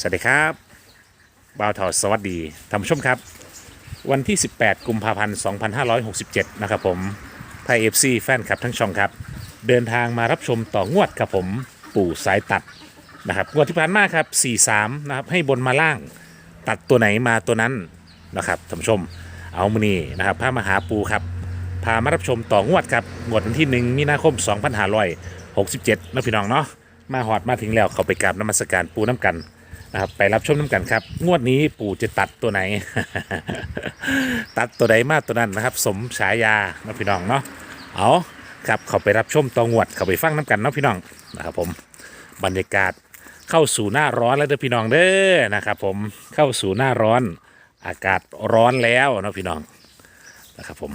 สวัสดีครับบ่าวทอสวัสดีท่านผู้ชมครับ วันที่ 18 กุมภาพันธ์ 2567 นะครับผมไทยเอฟซีแฟนคลับทั้งช่องครับ เดินทางมารับชมต่องวดครับผมปู่สายตัดนะครับงวดที่ผ่านมาครับ 43 นะครับ ให้บนมาล่างตัดตัวไหนมาตัวนั้นนะครับท่านผู้ชมเอามือนี้นะครับพามาหาปูครับ พามารับชมต่องวดครับงวดวันที่ 1 มีนาคม 2567นะพี่น้องเนาะมาหอดมาถึงแล้วเขาไปกราบนมัสการปูน้ำกัน นะครับไปรับชมน้ำกันครับ งวดนี้ปู่จะตัดตัวไหน ตัดตัวใดมาตัวนั้นนะครับ สมฉายานะพี่น้องเนาะเอาครับเขาไปรับชมตัวงวดเขาไปฟังน้ำกันเนาะพี่น้องนะครับผมบรรยากาศเข้าสู่หน้าร้อนแล้วเด้อพี่น้องเด้อนะครับผมเข้าสู่หน้าร้อน อากาศร้อนแล้วเนาะพี่น้องนะครับผม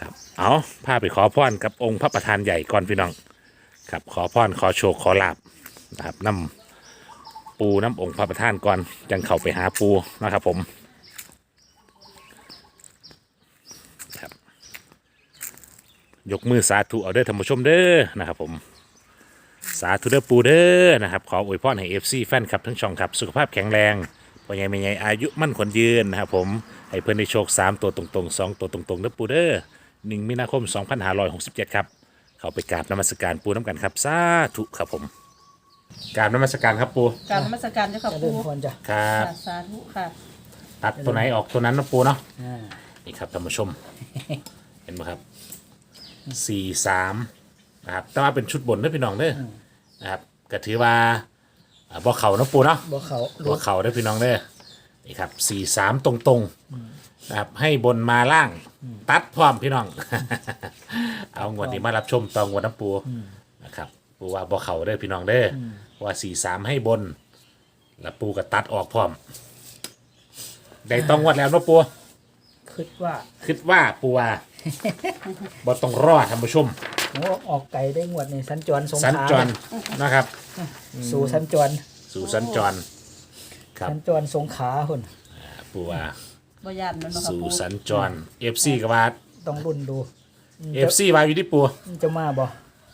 ครับเอาพาไปขอพรกับองค์พระประธานใหญ่ก่อนพี่น้อง ครับขอพรขอโชคขอลาบนะครับนำ ปูน้ำองค์พระประธานก่อนจังเข้าไปหาปูนะครับผมครับยกมือสาธุเอาเด้อท่านผู้ชมเด้อนะครับผมสาธุเด้อปูเด้อนะครับขออวยพรให้เอฟซีแฟนคลับทั้งช่องครับสุขภาพแข็งแรงปัญญาไม่ใหญ่อายุมั่นขวัญยืนนะครับผมให้เพื่อนได้โชค 3 ตัวตรงๆ 2 ตัวตรงๆเด้อปูเด้อหนึ่งมีนาคม 2567 ครับ เข้าไปกราบนมัสการปูน้ำกันครับ สาธุครับผม กราบนมัสการครับปูการนมัสการเจ้าค่ะจะปูเริ่มควรจะครับค่ะสาธุค่ะตัดตัวไหนออกตัวนั้นนะปูเนาะอ่านี่ครับท่านผู้ชม เห็นไหมครับสี่สามนะครับแต่ว่าเป็นชุดบนเด้อพี่น้องเด้ออนะครับก็ถือว่าอ่าบ่เขานะปูเนาะบ่เขาบ่เขาเด้อพี่น้องเด้อนี่ครับสี่สามตรงๆนะครับให้บนมาล่าง ตัดพร้อมพี่น้อง เอางวดนี้มารับชมตองงวดน้ำปูนะครับ ปูว่าบ่เขาเด้อพี่น้องเด้ออว่าสี่สามให้บน แล้วปูก็ตัดออกพร้อม ได้ต้องงวดแล้วเนาะปูคิดว่าคิดว่าปูว่า บ่ต้องรอท่านผู้ชม โอ้ออกไก่ได้งวดในสัญจรสงสัญขลาจรนะครับ สู่สัญจรสู่สัญจร ครับ สัญจรสงขลาคนปูว่าบ่ยานมันเนาะค่ะสู่ปูสัญจร FC ก็ว่าต้องรุ่นดู FC ว่าอยู่ที่ปูจะจะมาบ่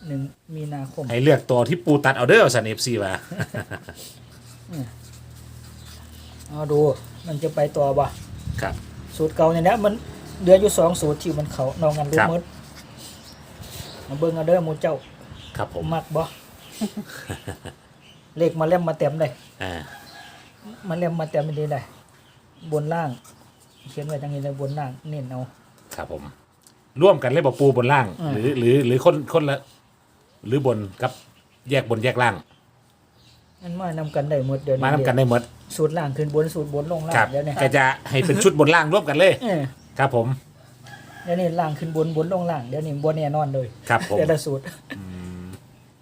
หนึ่งมีนาคมให้เลือกตัวที่ปูตัดเอาเด้อสัน FC ว่าเอาดูมันจะไปต่อบ่ครับ สูตรเก่าเนี่ยนะมันเหลืออยู่สองสูตรที่มันเขานองกันรู้ครับหมดมาเบิ่งเอาเด้อหมูเจ้า ครับผมมักบ่เลขมาเล่มมาเต็มเลยอ่ามาเล่มมาเต็มไม่ดีเลยบนล่าง เขียนไว้ทางนี้เลยบนล่างเน้นเอาครับผม ร่วมกันเลยบ่ปูบนล่างอืมหรือหรือหรือคนคนละ หรือบนกับแยกบนแยกล่าง มันมานำกันได้หมดเดี๋ยวนี้มานำกันได้หมดสูตรล่างขึ้นบนสูตรบนลงล่าครังบเดี๋ยวนี้ก็จะให้เป็นชุดบนล่างร่วมกันเลย เออครับผมเดี๋ยวนี้ล่างขึ้นบนบนลงล่างเดี๋ยวนี้บนแน่นอนเลยครับผมเดี๋ยวละสูตร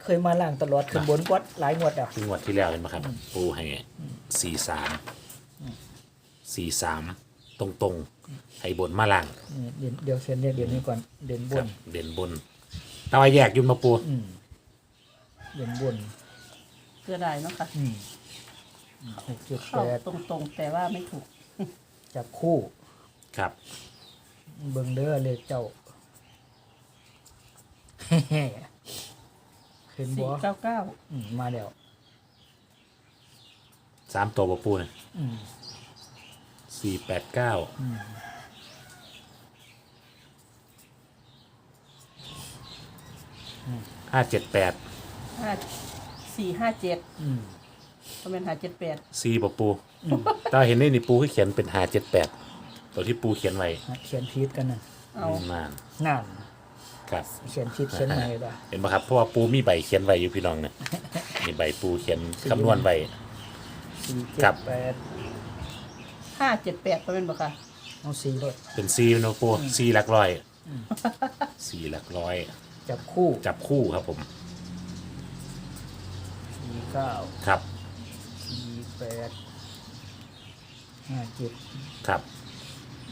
เคยมาล่างตลอดขึ้นบนวัดหลายงวดอะที่งวดที่แล้วเห็นไหมครับ ปูให้สี่สามสี่สามตรงตรงๆให้บนมาล่างนี่เดี๋ยวเดี๋ยวเขียนเลขเดี๋ยวนี้ก่อนเด่นบครับนเด่นบน แต่ว่าแยกอยุ่มาปูอืมเด่นบนเพื่อได้เนาะค่ะอืมหกเจ็ดเข้าแปดตรงๆ แต่ว่าไม่ถูกจับคู่ ครับ เบิ่งเด้อเลขเจ้าขึ้นสี่บ่เก้าเก้าอืมมาแล้วสามตัวปะปูเนี่ยอืมสี่แปดเก้า ห้าเจ็ดแปดห้าสี่ห้าเจ็ดอืมก็เป็นหาเจ็ดแปดสี่ปะปูแตว่าเห็นนี่นี่ปูที่เขียนเป็นห้าเจ็ดแปดตัวที่ปูเขียนไว้เขียนพีดกันน่ะเอานานนั่นครับ เขียนพีดเขียนใหม่ละเห็นไหมครับเพราะว่าปูมีใบเขียนไว้อยู่พี่น้องเนี่ยมีใบปูเขียนคำนวณไว้ สี่คเจ็รัดบแปดห้าเจ็ดแปดก็เป็นบ่ค่ะเอาสี่รถเป็นซีเนาะปูซีหลักร้อยซีหลักร้อย จับคู่จับคู่ครับผมสี่เก้าครับสี่แปดห้าเจ็ดครับ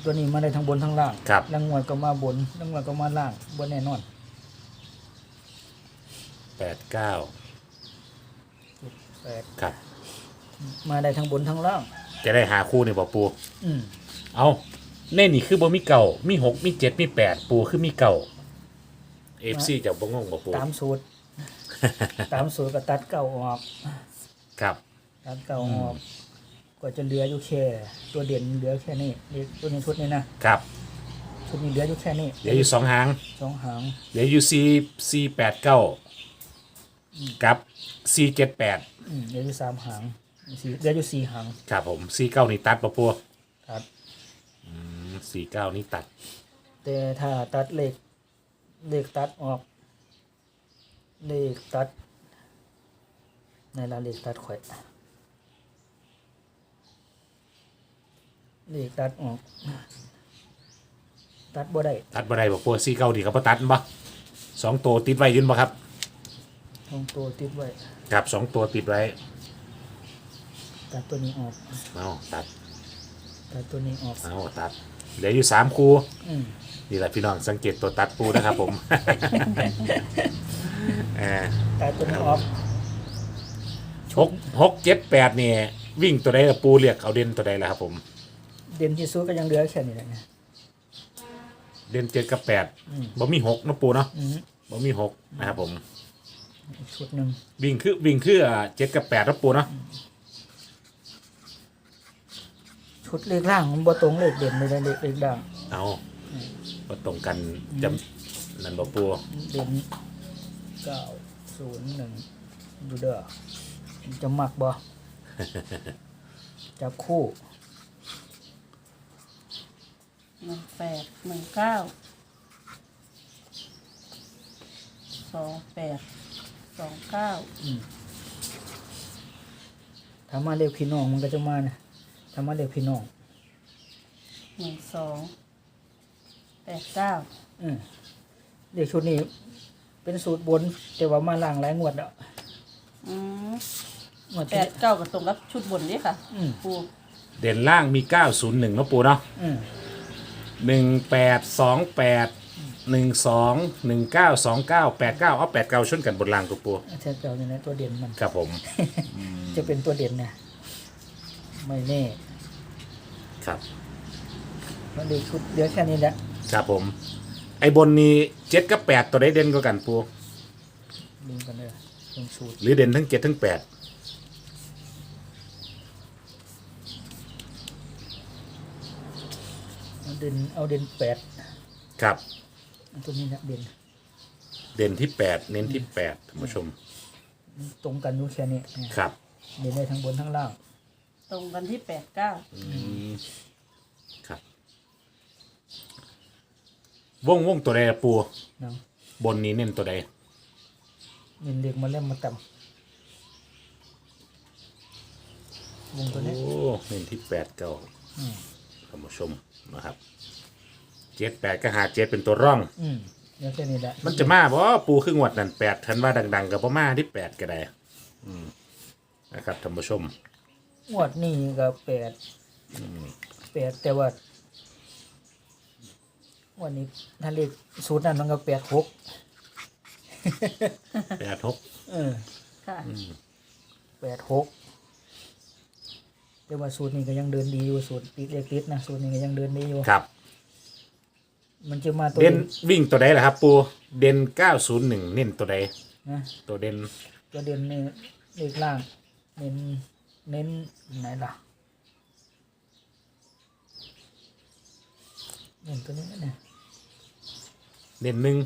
ตัวนี้มาได้ทั้งบนทั้งล่างครับรางวัลก็มาบนรางวัลก็มาล่างบนแน่นอนแปดเก้าแปดครับ มาได้ทั้งบนทั้งล่าง จะได้หาคู่นี่บ่ปู อืมเอาเน่นี่คือบ่มีเก่ามีหกมีเจ็ดมีแปดปูคือมีเก่า เอฟซีจะบ่งงบ่ปูตามสูตร ตามสูตรก็ตัดเก้าออกครับ ตัดเก่าออก ก็จะเหลืออยู่แค่ตัวเด่นเหลือแค่นี้นี่ตัวนี้ชุดนี้นะครับชุดนี้เหลืออยู่แค่นี้เหลืออยู่สองหางสองหางเหลืออยู่สี่สี่แปดเก้ากับสี่เจ็ดแปดอืมเหลืออยู่สามหางสี่เหลืออยู่สี่หางครับผมสี่เก้านี่ตัดปะปัวครับสี่เก้านี่ตัด แต่ถ้าตัดเหล็ก เหล็กตัดออกเหล็กตัด ในละเหล็กตัดข่อยเหล็กตัดออก ตัดบ่ได้ตัดบ่ได้ปะปัวสี่เก้าดีครับบ่ตัดบ่สองตัวติดไว้อยืนบ่ครับต้องตัวติดไว้ ครับสองตัวติดไว้ตัดตัวนี้ออก เอาตัดตัดตัวนี้ออก เอาตัด เหลืออยู่สามคู่อืมนี่แหละพี่น้องสังเกตตัวตัดปูนะครับผม เออตัดตัวนี้ออกหกหกเจ็ดแปดเนี่ยวิ่งตัวใดกับปูเรียกเอาเด่นตัวใดล่ะครับผม เด่นที่สุดก็ยังเหลือแค่นี้แหละเนี่ยเด่นเจ็ดกับแปดอืมบ่มีหกเนาะปูเนาะอืมบ่มีหกนะครับผม อีกชุดหนึ่งวิ่งคือวิ่งคือเจ็ดกับแปดเนาะปูเนาะ ชุดเลขล่างมันบ่ตรงเลขเด่นเลยนะเลขเลขด่าง เอาก็ตรงกันจำนั่นบ่ปูเด่นเก้าศูนย์หนึ่งดูเด้อจะมักบ่ จับคู่หนึ่งแปดหนึ่งเก้าสองแปดสองเก้าถ้ามาเรียกพี่น้องมันก็จะมานะ ถ้ามาเรียกพี่น้องหนึ่งสองแปดเก้าอืมเรียกชุดนี้ เป็นสูตรบน แต่ว่ามาล่างหลายงวดแล้วอืมงวดแปที่ดเก้ากับตรงกับชุดบนนี่ค่ะอืมปูเด่นล่างมีเก้าศูนย์หนึ่งเนาะปูเนาะอืมหนึ่งแปดสองแปดหนึ่งสองหนึ่งเก้าสองเก้าแปดเก้าเอาแปดเก้าชนกันบนล่างตัวปูแท้เจ้าเนี่ยนะตัวเด่นมัน ครับผม จะเป็นตัวเด่นนะไม่แน่ ครับมันเด็กชุดเหลือแค่นี้แหละครับผม ไอ้บนนี้เจ็ดกับแปดตัวได้เด่นกว่ากันปูดึงกันเลยลงสูตรหรือเด่นทั้งเจ็ดทั้งแปดเอาเด่นเอาเด่นแปดครับ เอาตัวนี้นะเด่นเด่นที่แปดเน้นที่แปดท่านผู้ชมตรงกันอยู่แค่นี้เนี่ยครับเด่นได้ทั้งบนทั้งล่าง ตรงกันที่แปดเก้าครับ วงวงตัวใดอะปูนะบนนี้เน้นตัวใดเด่นเด็กมาเล่มมาต่ำวงตัวโอ้นี้เน้นที่แปดเก้าอืมท่านผู้ชมนะครับเจ็ดแปดก็หาเจ็ดเป็นตัวร่อง อืมเหลือแค่นี้แหละมันจะมาเพราะปูครึ่งวัดนั่นแปดทันว่าดัง ๆกับพ่อมาที่แปดก็ได้ อืมนะครับท่านผู้ชม งวดนี้ก็แปดแปดแต่ว่าวันนี้ถ้าเลขสูตรนั้นมันก็แปดหกแปดหกเออค่ะแปดหกแต่ว่าสูตรนี้ก็ยังเดินดีอยู่สูตรติดเลขติดนะสูตรนี้ก็ยังเดินดีอยู่ครับ มันจะมาตัวเด่นนี้วิ่งตัวใดล่ะครับ ปูเด่นเก้าศูนย์หนึ่งเน้นตัวใดนะตัวเด่นตัวเด่นนี่เลขล่างเน้น เน้นไหนล่ะเน้นตัวนี้นะเนี่ยเด่นหนึ่ง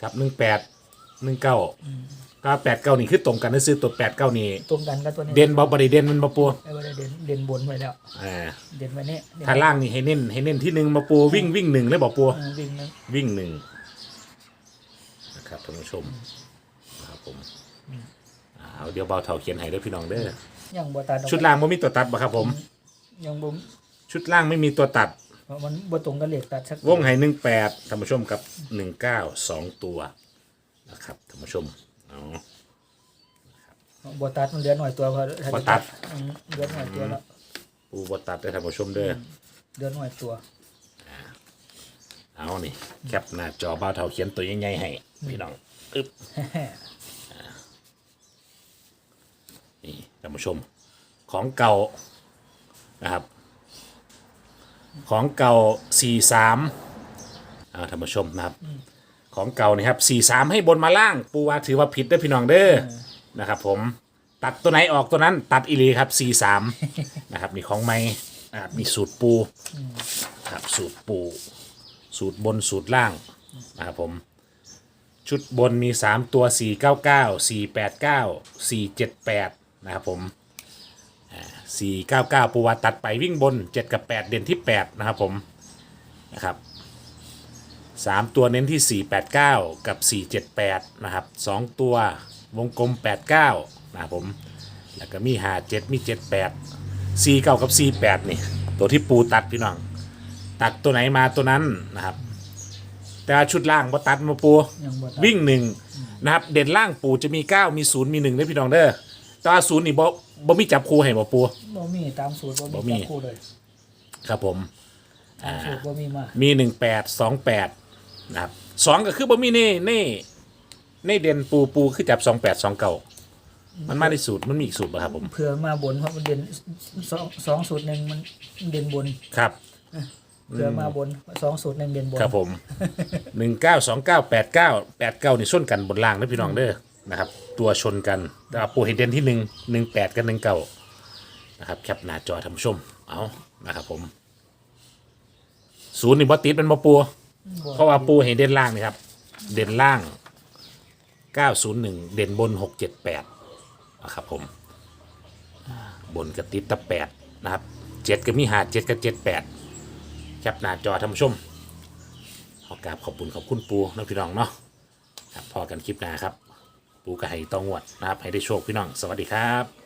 ครับหนึ่งแปดหนึ่งเก้าก็แปดเก้านี่คือตรงกันนะซื้อตัวแปดเก้านี่ตรงกันกับตัวนี้เด่นบอบริเด่นมันมาปูไอ้ว่าได้เด่นเด่นบนไว้แล้วอ่าเด่นไว้เนี่ยเด่นถ้าล่างนี่ให้เน้นให้เน้นที่หนึ่งมาปูวิ่งวิ่งหนึ่งเลยบอกปูเออวิ่งนะวิ่งหนึ่งนะครับท่านผู้ชมนะครับผม เอาเดี๋ยวเบาเท่าเขียนให้เด้อพี่น้องเด้อยังบ่ตัดออกชุดล่างไม่มีตัวตัดบ่ครับผม ยังบ่ชุดล่างไม่มีตัวตัดเพราะมันบ่ตรงกับเลขตัดสักวงให้หนึ่งแปดท่านผู้ชมกับหนึ่งเก้าสองตัวนะครับท่านผู้ชมเอาบ่ตัดมันเหลือหน่อยตัวพอถ้าบ่ตัดอืมเหลือหน่อยตัวแล้วปูบตัดได้อท่านผู้ชมเด้อเหลือหน่อยตัวเอานี่แคปหน้าจอเบาเท่าเขียนตัวใหญ่ๆให้พี่น้องอึ๊บ นี่ท่านผู้ชมของเก่านะครับ ของเก่าสี่สามเอาท่านผู้ชมนะครับ ของเก่านี่ครับสี่สามให้บนมาล่าง ปูว่าถือว่าผิดเด้อพี่น้องเด้อนะครับ ผมตัดตัวไหนออกตัวนั้นตัดอีหลีครับ C3 นะครับมีของไม้นะครับมีสูตรปูครับสูตรปู สูตรบนสูตรล่างนะครับผมชุดบนมี 3 ตัว 499 489 478 นะครับผมอ่า499ปูวาตัดไปวิ่งบน7กับ8เด่นที่8นะครับผมนะครับสามตัวเน้นที่489กับ478นะครับ2ตัววงกลม89นะครับผมแล้วก็มี57มี78 49กับ48นี่ตัวที่ปูตัดพี่น้องตัดตัวไหนมาตัวนั้นนะครับแต่ว่าชุดล่างบ่ตัดมาปูยังบ่ตัดวิ่งหนึ่งนะครับเด่นล่างปูจะมี9มี0มี1ได้อพี่น้องเด้อแต่ว่าศูนย์นี่บ่บ่มีจับคู่ให้บ่ปู บ่มีตามสูตรบ่บ่มีมี จับคู่เลยครับผม ตามสูตรบ่มีมามี18 28นะครับสองก็คือบ่มีเน่เน่เน่เด่นปูปูคือจับ28 2เก่ามันมาในสูตรมันมีอีกสูตรป่ะครับผมเผื่อมาบนเพราะมันเด่นสองสองสูตรหนึ่งมันเด่นบนครับ เผื่อมาบนสองสูตรหนึ่งเด่นบนครับผมหนึ่งเก้าสองเก้าแปดเก้าแปดเก้านี่ชนกันบนล่างนะพี่น้องเด้อ นะครับ ตัวชนกันแต่ว่าปูเฮดเดนที่หนึ่งหนึ่งแปดกับหนึ่งเก้านะครับแคปหน้าจอท่านผู้ชมเอานะครับผมศูนย์นี่บอติดเป็นบอปูเพราะว่าปูเฮดเดนล่างนี่ครับ เด่นล่างเก้าศูนย์หนึ่งเด่นบนหกเจ็ดแปดนะครับผมอ่าบนกับติดตะแปดนะครับเจ็ดก็มีหาเจ็ดกับเจ็ดแปดแคปหน้าจอท่านผู้ชมขอกราบขอบคุณขอบคุณปูนะพี่น้องเนาะครับพอกันคลิปหน้าครับ ปูกระไห้ตองวดนะครับให้ได้โชคพี่น้อง สวัสดีครับ